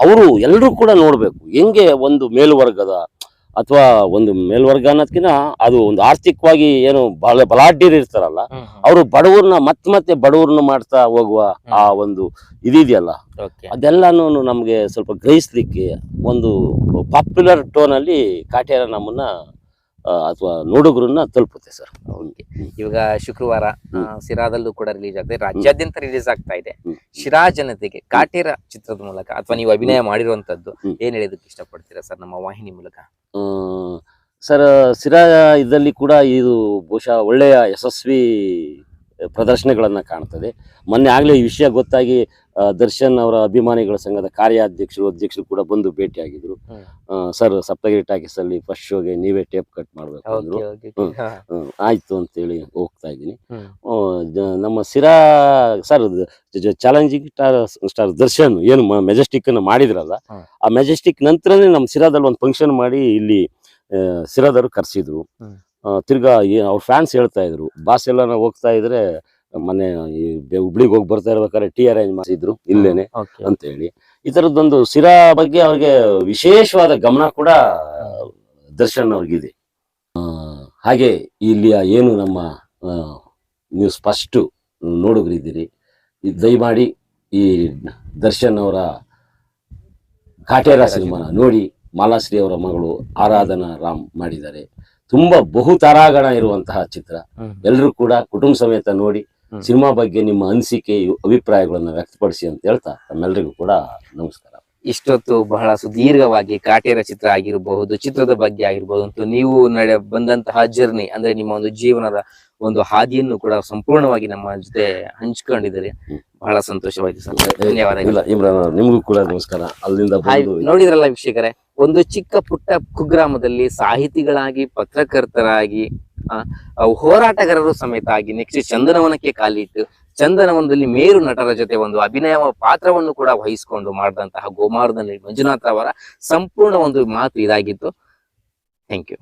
ಅವರು ಎಲ್ಲರೂ ಕೂಡ ನೋಡ್ಬೇಕು. ಹೆಂಗೆ ಒಂದು ಮೇಲ್ವರ್ಗದ ಅಥವಾ ಒಂದು ಮೇಲ್ವರ್ಗ ಅನ್ನೋದ್ಕಿಂತ ಅದು ಒಂದು ಆರ್ಥಿಕವಾಗಿ ಏನು ಬಲ ಬಲಾಢ್ಯರು ಇರ್ತಾರಲ್ಲ. ಅವರು ಬಡವರನ್ನ ಮತ್ತೆ ಮತ್ತೆ ಬಡವ್ರನ್ನ ಮಾಡ್ತಾ ಹೋಗುವ ಆ ಒಂದು ಇದಿದೆಯಲ್ಲ. ಅದೆಲ್ಲಾನು ನಮ್ಗೆ ಸ್ವಲ್ಪ ಗ್ರಹಿಸ್ಲಿಕ್ಕೆ ಒಂದು ಪಾಪ್ಯುಲರ್ ಟೋನ್ ಅಲ್ಲಿ ಕಾಟ್ಯಾರ ನಮ್ಮನ್ನ ಅಥವಾ ನೋಡುಗರನ್ನ ತಲುಪುತ್ತೆ ಸರ್. Okay. ಇವಾಗ ಶುಕ್ರವಾರ ಸಿರಾದಲ್ಲೂ ಕೂಡ ರಿಲೀಸ್ ಆಗ್ತದೆ ರಾಜ್ಯಾದ್ಯಂತ ರಿಲೀಸ್ ಆಗ್ತಾ ಇದೆ. ಶಿರಾ ಜನತೆಗೆ ಕಾಟೇರ ಚಿತ್ರದ ಮೂಲಕ ಅಥವಾ ನೀವು ಅಭಿನಯ ಮಾಡಿರುವಂತದ್ದು. ಏನ್ ಹೇಳೋದಕ್ಕೆ ಇಷ್ಟಪಡ್ತೀರಾ ಸರ್ ನಮ್ಮ ವಾಹಿನಿ ಮೂಲಕ? ಸರ್ ಸಿರಾ ಇದರಲ್ಲಿ ಕೂಡ ಇದು ಬಹುಶಃ ಒಳ್ಳೆಯ ಯಶಸ್ವಿ ಪ್ರದರ್ಶನಗಳನ್ನು ಕಾಣ್ತದೆ. ಮೊನ್ನೆ ಆಗಲೇ ಈ ವಿಷಯ ಗೊತ್ತಾಗಿ ದರ್ಶನ್ ಅವರ ಅಭಿಮಾನಿಗಳ ಸಂಘದ ಕಾರ್ಯಾಧ್ಯಕ್ಷರು ಅಧ್ಯಕ್ಷರು ಕೂಡ ಬಂದು ಭೇಟಿಯಾಗಿದ್ರು. ಆಗಿದ್ರು ಸರ್ ಸಪ್ತಗಿರಿ ಟಾಕೀಸ್ ಅಲ್ಲಿ ಫಸ್ಟ್ ಶೋಗೆ ನೀವೇ ಟೇಪ್ ಕಟ್ ಮಾಡ್ಬೇಕು ಅಂದ್ರು. ಅಂತ ಹೇಳಿ okay. ಆಯ್ತು ಅಂತೇಳಿ ಹೋಗ್ತಾ ಇದ್ದೀನಿ. ನಮ್ಮ Sira sir challenging star star Darshan ಏನು ಮೆಜೆಸ್ಟಿಕ್ ಅನ್ನ ಮಾಡಿದ್ರಲ್ಲ ಆ ಮೆಜೆಸ್ಟಿಕ್ ನಂತರನೇ ನಮ್ಮ ಸಿರಾದಲ್ಲಿ ಒಂದು ಫಂಕ್ಷನ್ ಮಾಡಿ ಇಲ್ಲಿ ಆ, ಕರೆಸಿದ್ರು. ತಿರ್ಗಾ ಅವ್ರ ಫ್ಯಾನ್ಸ್ ಹೇಳ್ತಾ ಇದ್ರು. ಬಾಸ್ ಎಲ್ಲ ಹೋಗ್ತಾ ಇದ್ರೆ ಮೊನ್ನೆ ಈ ಬೆ- ಹುಬ್ಳಿಗ್ ಹೋಗಿ ಬರ್ತಾ ಇರ್ಬೇಕಾದ್ರೆ ಟೀ ಅರೇಂಜ್ ಮಾಡಿಸಿದ್ರು ಇಲ್ಲೇನೆ Okay. ಅಂತ ಹೇಳಿ ಈ ತರದ್ದೊಂದು ಸಿರಾ ಬಗ್ಗೆ ಅವ್ರಿಗೆ ವಿಶೇಷವಾದ ಗಮನ ಕೂಡ ದರ್ಶನ್ ಅವ್ರಿಗಿದೆ ಆ, ಹಾಗೆ ಇಲ್ಲಿಯ ಏನು ನಮ್ಮ ಆ, ನೀವು ಸ್ಪಷ್ಟ ನೋಡುಗರಿದ್ದೀರಿ ಈ ದಯಮಾಡಿ ಈ ದರ್ಶನ್ ಅವರ ಕಾಟೇರ ಸಿನಿಮಾನ ನೋಡಿ ಮಾಲಾಶ್ರೀ ಅವರ ಮಗಳು ಆರಾಧನಾ ರಾಮ್ ಮಾಡಿದ್ದಾರೆ ತುಂಬಾ ಬಹುತಾರಾಗಣ ಇರುವಂತಹ ಚಿತ್ರ ಹ್ಮ್. ಎಲ್ಲರೂ ಕೂಡ ಕುಟುಂಬ ಸಮೇತ ನೋಡಿ. ಸಿನಿಮಾ ಬಗ್ಗೆ ನಿಮ್ಮ ಅನಿಸಿಕೆ ಅಭಿಪ್ರಾಯಗಳನ್ನ ವ್ಯಕ್ತಪಡಿಸಿ ಅಂತ ಹೇಳ್ತಾ ತಮ್ಮೆಲ್ಲರಿಗೂ ಕೂಡ ನಮಸ್ಕಾರ. ಇಷ್ಟೊತ್ತು ಬಹಳ ಸುದೀರ್ಘವಾಗಿ ಕಾಟೇರ ಚಿತ್ರ ಆಗಿರಬಹುದು ಚಿತ್ರದ ಬಗ್ಗೆ ಆಗಿರಬಹುದು ಅಂತೂ ನೀವು ನಡೆ ಬಂದಂತಹ ಜರ್ನಿ ಅಂದ್ರೆ ನಿಮ್ಮ ಒಂದು ಜೀವನದ ಒಂದು ಹಾದಿಯನ್ನು ಕೂಡ ಸಂಪೂರ್ಣವಾಗಿ ನಮ್ಮ ಜೊತೆ ಹಂಚ್ಕೊಂಡಿದ್ದಾರೆ. ಬಹಳ ಸಂತೋಷವಾಯ್ತು ಸರ್. ಧನ್ಯವಾದಗಳು. ಇಲ್ಲ ಇಮ್ರಾನ್ ನಿಮಗೂ ಕೂಡ ನಮಸ್ಕಾರ. ಅಲ್ಲಿಂದ ನೋಡಿದ್ರಲ್ಲ ವೀಕ್ಷಕರೇ ಒಂದು ಚಿಕ್ಕ ಪುಟ್ಟ ಕುಗ್ರಾಮದಲ್ಲಿ ಸಾಹಿತಿಗಳಾಗಿ ಪತ್ರಕರ್ತರಾಗಿ ಹೋರಾಟಗಾರರು ಸಮೇತ ಆಗಿ ನೆಕ್ಸ್ಟ್ ಚಂದನವನಕ್ಕೆ ಕಾಲಿಟ್ಟು ಚಂದನವನದಲ್ಲಿ ಮೇರು ನಟರ ಜೊತೆ ಒಂದು ಅಭಿನಯ ಪಾತ್ರವನ್ನು ಕೂಡ ವಹಿಸಿಕೊಂಡು ಮಾಡಿದಂತಹ ಗೋಮಾರದಲ್ಲಿ ಮಂಜುನಾಥ್ ಅವರ ಸಂಪೂರ್ಣ ಒಂದು ಮಾತು ಇದಾಗಿತ್ತು. Thank you